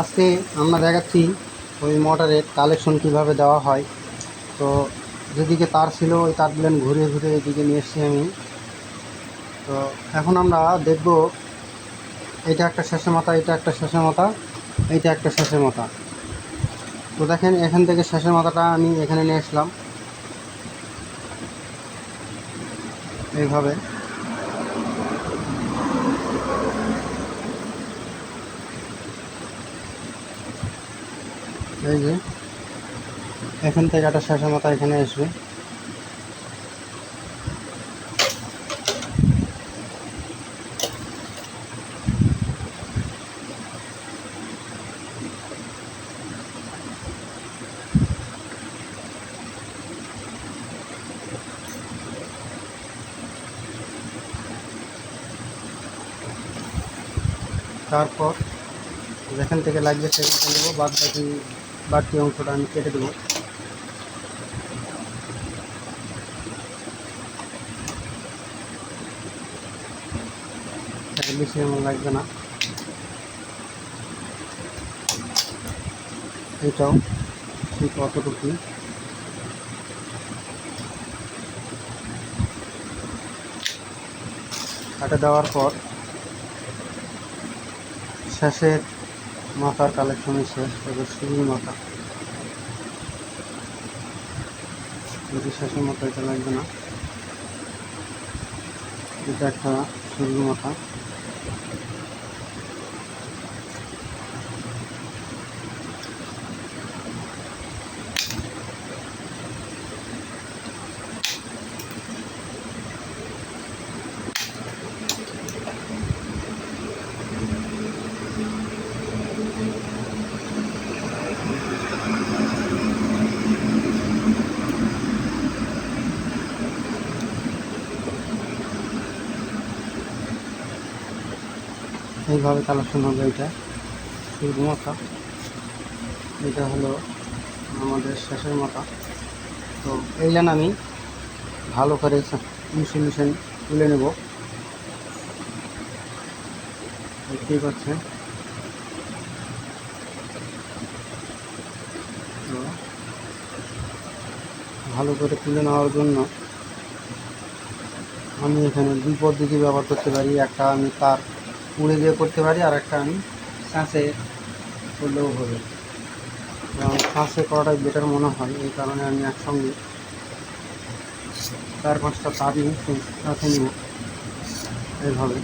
আজকে আমরা দেখাচ্ছি ওই মোটরের কালেকশন কীভাবে দেওয়া হয়। তো যেদিকে তার ছিল ওই তারগুলো ঘুরে ঘুরে এদিকে নিয়ে এসেছি আমি। তো এখন আমরা দেখব এটা একটা শেষে মাথা, এটা একটা শেষে মাথা এইটা একটা শেষে মাথা। তো দেখেন এখান থেকে শেষের মাথাটা আমি এখানে নিয়ে আসলাম এইভাবে। এই যে, এখান থেকে একটা শেষের মাথা এখানে আসবে। তারপর যেখান থেকে লাগবে সেখানে নেব, বাদ বাকি বাড়তি অংশটা আমি কেটে দেবো। বেশি এমন লাগবে না। এটাও ঠিক অতটুকুই। কাটে দেওয়ার পর শেষের মাথার কালেকশন শেষ তবে শুরুর মাথা। যদি শেষের মাথা এটা লাগবে না। এটা একটা শুরুর মাথা। এইভাবে কালেকশন হবে এটা? শুরুর মাথা। এটা হলো আমাদের শেষের মাথা। তো এই এইলেন আমি ভালো করে মিশন তুলে নেব। দেখতেই পাচ্ছেন? তো ভালো করে তুলে নেওয়ার জন্য আমি এখানে দুই পদ্ধতি ব্যবহার করতে পারি। একটা আমি তার উড়ে দিয়ে করতে পারি, আর একটা আমি শ্বাসে করলেও হবে। এবং শ্বাসে করাটাই বেটার মনে হয়, এই কারণে আমি একসঙ্গে চার পাঁচটা তার নিয়ে শ্বাসে এইভাবে।